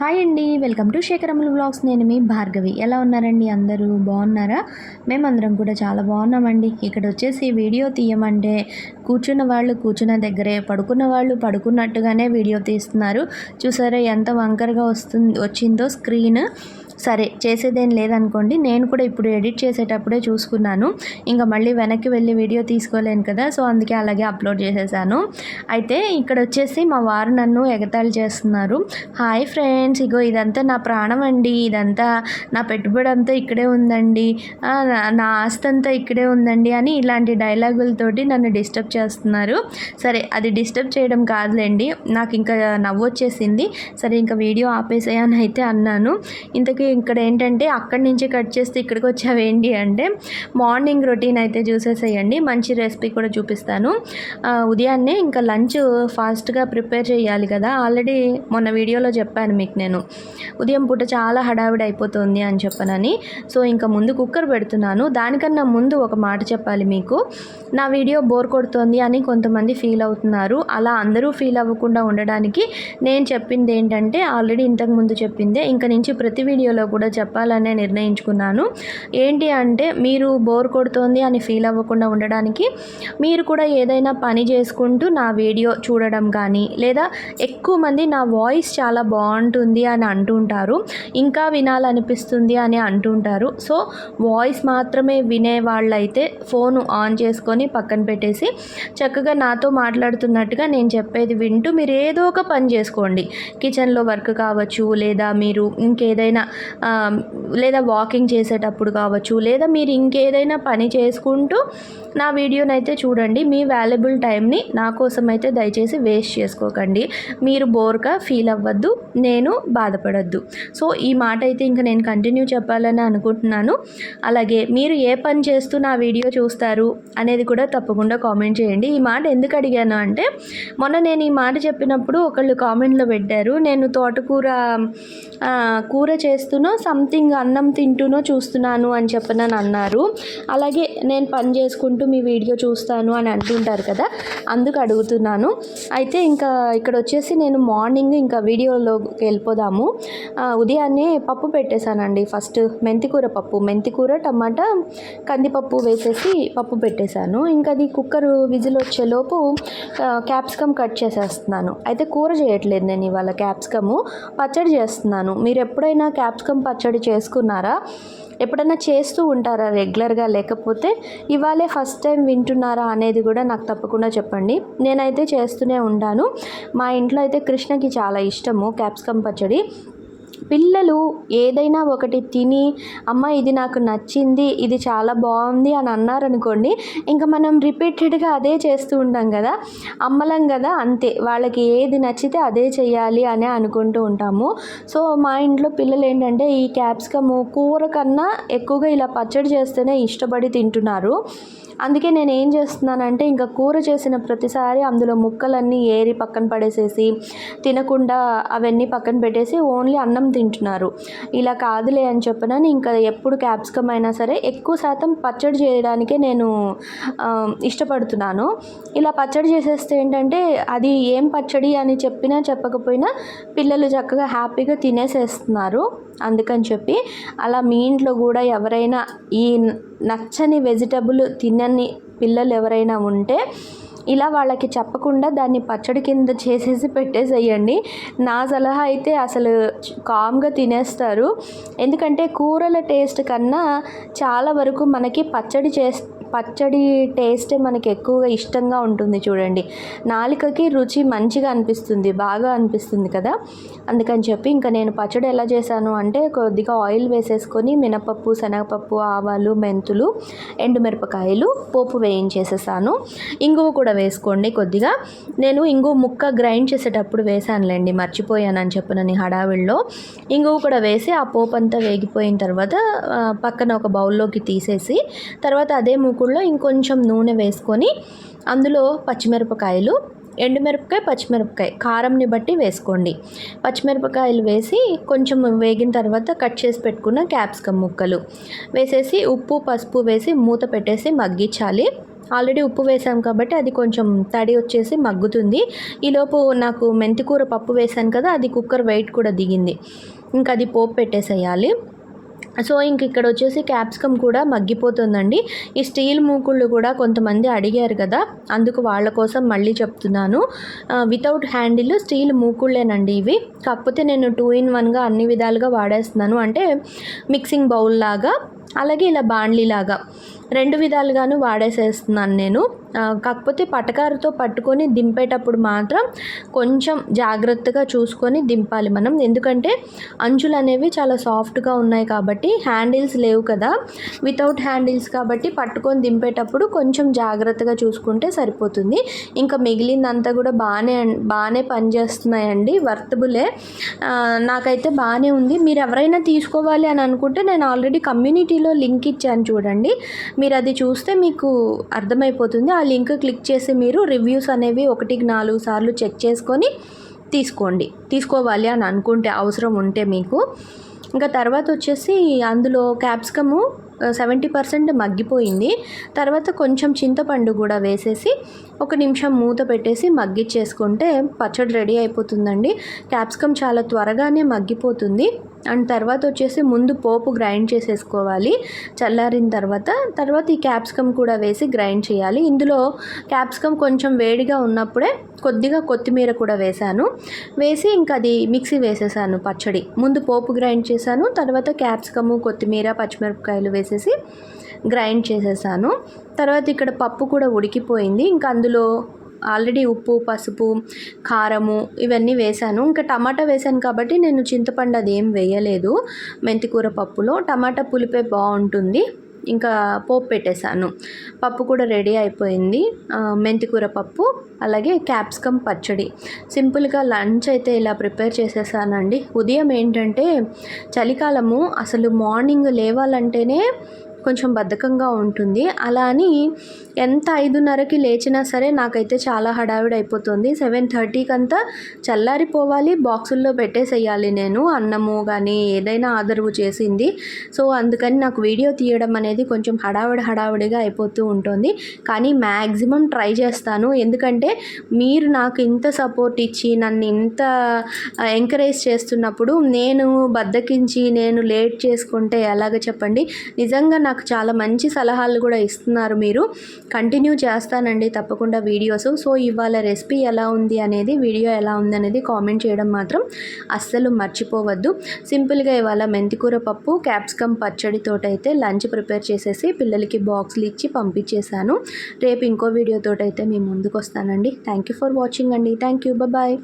Hi అండి welcome to శేఖరములు blogs నేను మీ భార్గవి. ఎలా ఉన్నారండి అందరూ? బాగున్నారా? మేమందరం కూడా చాలా బాగున్నామండి. ఇక్కడ వచ్చేసి వీడియో తీయమంటే కూర్చున్న వాళ్ళు కూర్చున్న దగ్గరే పడుకున్న వాళ్ళు పడుకున్నట్టుగానే వీడియో తీస్తున్నారు. చూసారా ఎంత వంకరగా వస్తుంది వచ్చిందో స్క్రీన్. సరే చేసేదేం లేదనుకోండి నేను కూడా ఇప్పుడు ఎడిట్ చేసేటప్పుడే చూసుకున్నాను. ఇంకా మళ్ళీ వెనక్కి వెళ్ళి వీడియో తీసుకోలేను కదా సో అందుకే అలాగే అప్లోడ్ చేసేసాను. అయితే ఇక్కడ వచ్చేసి మా వారు నన్ను ఎగతాళి చేస్తున్నారు. హాయ్ ఫ్రెండ్స్ ఇగో ఇదంతా నా ప్రాణం అండి ఇదంతా నా పెట్టుబడి అంతా ఇక్కడే ఉందండి నా- నా ఆస్తి అంతా ఇక్కడే ఉందండి అని ఇలాంటి డైలాగులతోటి నన్ను డిస్టర్బ్ చేస్తున్నారు. సరే అది డిస్టర్బ్ చేయడం కాదులేండి నాకు ఇంకా నవ్వు వచ్చేసింది సరే ఇంకా వీడియో ఆపేసేయని అయితే అన్నాను. ఇంతకీ ఇక్కడ ఏంటంటే అక్కడి నుంచి కట్ చేస్తే ఇక్కడికి వచ్చావేంటి అంటే మార్నింగ్ రొటీన్ అయితే చూసేసేయండి. మంచి రెసిపీ కూడా చూపిస్తాను. ఉదయాన్నే ఇంకా లంచ్ ఫాస్ట్గా ప్రిపేర్ చేయాలి కదా. ఆల్రెడీ మొన్న వీడియోలో చెప్పాను మీకు నేను. ఉదయం పూట చాలా హడావిడి అయిపోతుంది అని చెప్పనని. సో ఇంకా ముందు కుక్కర్ పెడుతున్నాను. దానికన్నా ముందు ఒక మాట చెప్పాలి మీకు. నా వీడియో బోర్ కొడుతోంది అని కొంతమంది ఫీల్ అవుతున్నారు. అలా అందరూ ఫీల్ అవ్వకుండా ఉండడానికి నేను చెప్పింది ఏంటంటే ఆల్రెడీ ఇంతకు ముందు చెప్పిందే. ఇంకా నుంచి ప్రతి వీడియోలో కూడా చెప్పాలనే నిర్ణయించుకున్నాను. ఏంటి అంటే మీరు బోర్ కొడుతోంది అని ఫీల్ అవ్వకుండా ఉండడానికి మీరు కూడా ఏదైనా పని చేసుకుంటూ నా వీడియో చూడడం కానీ లేదా ఎక్కువ మంది నా వాయిస్ చాలా బాగుంటుంది అని అంటుంటారు. ఇంకా వినాలనిపిస్తుంది అని అంటుంటారు. సో వాయిస్ మాత్రమే వినే వాళ్ళైతే ఫోన్ ఆన్ చేసుకొని పక్కన పెట్టేసి చక్కగా నాతో మాట్లాడుతున్నట్టుగా నేను చెప్పేది వింటూ మీరు ఏదో ఒక పని చేసుకోండి. కిచెన్లో వర్క్ కావచ్చు లేదా మీరు ఇంకేదైనా లేదా వాకింగ్ చేసేటప్పుడు కావచ్చు లేదా మీరు ఇంకేదైనా పని చేసుకుంటూ నా వీడియోని అయితే చూడండి మీ వాల్యుబుల్ టైంని నా కోసం అయితే దయచేసి వేస్ట్ చేసుకోకండి. మీరు బోర్గా ఫీల్ అవ్వద్దు నేను బాధపడద్దు. సో ఈ మాట అయితే ఇంకా నేను కంటిన్యూ చెప్పాలని అనుకుంటున్నాను. అలాగే మీరు ఏ పని చేస్తూ నా వీడియో చూస్తారు అనేది కూడా తప్పకుండా కామెంట్ చేయండి. ఈ మాట ఎందుకు అడిగాను అంటే మొన్న నేను ఈ మాట చెప్పినప్పుడు ఒకళ్ళు కామెంట్లో పెట్టారు నేను తోటకూర కూర చేస్తూనో సంథింగ్ అన్నం తింటూనో చూస్తున్నాను అని చెప్పనని అన్నారు. అలాగే నేను పని చేసుకుంటూ మీ వీడియో చూస్తాను అని అంటుంటారు కదా అందుకు అడుగుతున్నాను. అయితే ఇంకా ఇక్కడ వచ్చేసి నేను మార్నింగ్ ఇంకా వీడియోలోకి వెళ్ళిపోదాము. ఉదయాన్నే పప్పు పెట్టేశానండి. ఫస్ట్ మెంతికూర పప్పు. మెంతికూర టమాటా కందిపప్పు వేసేసి పప్పు పెట్టేశాను. ఇంకా అది కుక్కర్ విజిల్ వచ్చేలోపు క్యాప్సికమ్ కట్ చేసేస్తున్నాను. అయితే కూర చేయట్లేదు నేను ఇవాళ క్యాప్సికము. పచ్చడి చేస్తున్నాను. మీరు ఎప్పుడైనా క్యాప్సికమ్ పచ్చడి చేసుకున్నారా? ఎప్పుడైనా చేస్తూ ఉంటారా రెగ్యులర్గా? లేకపోతే ఇవాళే ఫస్ట్ ఫస్ట్ టైం వింటున్నారా అనేది కూడా నాకు తప్పకుండా చెప్పండి. నేనైతే చేస్తూనే ఉంటాను. మా ఇంట్లో అయితే కృష్ణకి చాలా ఇష్టము క్యాప్సికమ్ పచ్చడి. పిల్లలు ఏదైనా ఒకటి తిని అమ్మ ఇది నాకు నచ్చింది ఇది చాలా బాగుంది అని అన్నారనుకోండి ఇంకా మనం రిపీటెడ్గా అదే చేస్తూ ఉంటాం కదా. అమ్మలం కదా అంతే. వాళ్ళకి ఏది నచ్చితే అదే చేయాలి అని అనుకుంటూ ఉంటాము. సో మా ఇంట్లో పిల్లలు ఏంటంటే ఈ క్యాప్సికము కూర కన్నా ఎక్కువగా ఇలా పచ్చడి చేస్తేనే ఇష్టపడి తింటున్నారు. అందుకే నేను ఏం చేస్తున్నానంటే ఇంకా కూర చేసిన ప్రతిసారి అందులో ముక్కలన్నీ ఏరి పక్కన పడేసేసి తినకుండా అవన్నీ పక్కన పెట్టేసి ఓన్లీ అన్నం తింటున్నారు. ఇలా కాదులే అని చెప్పనని ఇంకా ఎప్పుడు క్యాప్సికమ్ అయినా సరే ఎక్కువ శాతం పచ్చడి చేయడానికే నేను ఇష్టపడుతున్నాను. ఇలా పచ్చడి చేసేస్తే ఏంటంటే అది ఏం పచ్చడి అని చెప్పినా చెప్పకపోయినా పిల్లలు చక్కగా హ్యాపీగా తినేసేస్తున్నారు అందుకని చెప్పి. అలా మీ ఇంట్లో కూడా ఎవరైనా ఈ నచ్చని వెజిటబుల్ తినని పిల్లలు ఎవరైనా ఉంటే ఇలా వాళ్ళకి చెప్పకుండా దాన్ని పచ్చడి కింద చేసేసి పెట్టేసేయండి. నా సలహా అయితే అసలు కామ్గా తినేస్తారు. ఎందుకంటే కూరల టేస్ట్ కన్నా చాలా వరకు మనకి పచ్చడి చేస్తే పచ్చడి టేస్ట్ మనకి ఎక్కువగా ఇష్టంగా ఉంటుంది చూడండి. నాలుకకి రుచి మంచిగా అనిపిస్తుంది బాగా అనిపిస్తుంది కదా? అందుకని చెప్పి ఇంకా నేను పచ్చడి ఎలా చేశాను అంటే కొద్దిగా ఆయిల్ వేసేసుకొని మినపప్పు శనగపప్పు ఆవాలు మెంతులు ఎండుమిరపకాయలు పోపు వేయించేసేసాను. ఇంగువ కూడా వేసుకోండి కొద్దిగా. నేను ఇంగువ ముక్క గ్రైండ్ చేసేటప్పుడు వేసానులేండి మర్చిపోయానని చెప్పనని హడావిడిలో. ఇంగువ కూడా వేసి ఆ పోపు అంతా వేగిపోయిన తర్వాత పక్కన ఒక బౌల్లోకి తీసేసి తర్వాత అదే ముక్క మూకుడులో ఇంకొంచెం నూనె వేసుకొని అందులో పచ్చిమిరపకాయలు ఎండుమిరపకాయ పచ్చిమిరపకాయ కారంని బట్టి వేసుకోండి. పచ్చిమిరపకాయలు వేసి కొంచెం వేగిన తర్వాత కట్ చేసి పెట్టుకున్న క్యాప్సికమ్ ముక్కలు వేసేసి ఉప్పు పసుపు వేసి మూత పెట్టేసి మగ్గించాలి. ఆల్రెడీ ఉప్పు వేసాం కాబట్టి అది కొంచెం తడి వచ్చేసి మగ్గుతుంది. ఈలోపు నాకు మెంతికూర పప్పు వేసాను కదా అది కుక్కర్ వెయిట్ కూడా దిగింది. ఇంకా అది పోపు పెట్టేసేయాలి. సో ఇంక ఇక్కడ వచ్చేసి క్యాప్సికమ్ కూడా మగ్గిపోతుందండి. ఈ స్టీల్ మూకుళ్ళు కూడా కొంతమంది అడిగారు కదా అందుకు వాళ్ళ కోసం మళ్ళీ చెప్తున్నాను. వితౌట్ హ్యాండిల్ స్టీల్ మూకుళ్ళేనండి ఇవి. కాకపోతే నేను టూ ఇన్ వన్గా అన్ని విధాలుగా వాడేస్తున్నాను. అంటే మిక్సింగ్ బౌల్ లాగా అలాగే ఇలా బాండ్లీ లాగా రెండు విధాలుగాను వాడేసేస్తున్నాను నేను. కాకపోతే పటకారుతో పట్టుకొని దింపేటప్పుడు మాత్రం కొంచెం జాగ్రత్తగా చూసుకొని దింపాలి మనం. ఎందుకంటే అంచులు అనేవి చాలా సాఫ్ట్గా ఉన్నాయి కాబట్టి హ్యాండిల్స్ లేవు కదా. వితౌట్ హ్యాండిల్స్ కాబట్టి పట్టుకొని దింపేటప్పుడు కొంచెం జాగ్రత్తగా చూసుకుంటే సరిపోతుంది. ఇంకా మిగిలిందంతా కూడా బాగానే బాగానే పనిచేస్తున్నాయండి. వర్తబులే. నాకైతే బాగానే ఉంది. మీరు ఎవరైనా తీసుకోవాలి అని అనుకుంటే నేను ఆల్రెడీ కమ్యూనిటీ కమ్యూనిటీలో లింక్ ఇచ్చాను చూడండి. మీరు అది చూస్తే మీకు అర్థమైపోతుంది. ఆ లింక్ క్లిక్ చేసి మీరు రివ్యూస్ అనేవి ఒకటికి నాలుగు సార్లు చెక్ చేసుకొని తీసుకోండి. తీసుకోవాలి అని అనుకుంటే అవసరం ఉంటే మీకు. ఇంకా తర్వాత వచ్చేసి అందులో క్యాప్సికము సెవెంటీ పర్సెంట్ మగ్గిపోయింది. తర్వాత కొంచెం చింతపండు కూడా వేసేసి ఒక నిమిషం మూత పెట్టేసి మగ్గిచ్చేసుకుంటే పచ్చడి రెడీ అయిపోతుందండి. క్యాప్సికమ్ చాలా త్వరగానే మగ్గిపోతుంది. అండ్ తర్వాత వచ్చేసి ముందు పోపు గ్రైండ్ చేసేసుకోవాలి. చల్లారిన తర్వాత తర్వాత ఈ క్యాప్సికమ్ కూడా వేసి గ్రైండ్ చేయాలి. ఇందులో క్యాప్సికమ్ కొంచెం వేడిగా ఉన్నప్పుడే కొద్దిగా కొత్తిమీర కూడా వేశాను వేసి ఇంకా అది మిక్సీ వేసేసాను పచ్చడి. ముందు పోపు గ్రైండ్ చేశాను తర్వాత క్యాప్సికము కొత్తిమీర పచ్చిమిరపకాయలు వేసేసి గ్రైండ్ చేసేసాను. తర్వాత ఇక్కడ పప్పు కూడా ఉడికిపోయింది. ఇంకా అందులో ఆల్రెడీ ఉప్పు పసుపు కారము ఇవన్నీ వేశాను. ఇంకా టమాటా వేశాను కాబట్టి నేను చింతపండు అది ఏం వేయలేదు. మెంతికూర పప్పులో టమాటా పులిపే బాగుంటుంది. ఇంకా పోపు పెట్టేశాను. పప్పు కూడా రెడీ అయిపోయింది. మెంతికూర పప్పు అలాగే క్యాప్సికమ్ పచ్చడి. సింపుల్గా లంచ్ అయితే ఇలా ప్రిపేర్ చేసేసానండి. ఉదయం ఏంటంటే చలికాలము అసలు మార్నింగ్ లేవాలంటేనే కొంచెం బద్ధకంగా ఉంటుంది. అలా అని ఎంత ఐదున్నరకి లేచినా సరే నాకైతే చాలా హడావిడి అయిపోతుంది సెవెన్ థర్టీకి అంతా చల్లారిపోవాలి బాక్సుల్లో పెట్టేసేయాలి నేను అన్నము కానీ ఏదైనా ఆదరవు చేసింది. సో అందుకని నాకు వీడియో తీయడం అనేది కొంచెం హడావిడి హడావిడిగా అయిపోతూ ఉంటుంది. కానీ మ్యాక్సిమం ట్రై చేస్తాను. ఎందుకంటే మీరు నాకు ఇంత సపోర్ట్ ఇచ్చి నన్ను ఇంత ఎంకరేజ్ చేస్తున్నప్పుడు నేను బద్దకించి నేను లేట్ చేసుకుంటే ఎలాగ చెప్పండి? నిజంగా నాకు చాలా మంచి సలహాలు కూడా ఇస్తున్నారు మీరు. కంటిన్యూ చేస్తానండి తప్పకుండా వీడియోస్. సో ఇవాళ రెసిపీ ఎలా ఉంది అనేది వీడియో ఎలా ఉంది అనేది కామెంట్ చేయడం మాత్రం అస్సలు మర్చిపోవద్దు. సింపుల్గా ఇవాళ మెంతికూర పప్పు క్యాప్సికమ్ పచ్చడితోటైతే లంచ్ ప్రిపేర్ చేసేసి పిల్లలకి బాక్స్లు ఇచ్చి పంపించేశాను. రేపు ఇంకో వీడియోతోటైతే మీ ముందుకు వస్తానండి థ్యాంక్ యూ ఫర్ వాచింగ్ అండి. Thank you bye.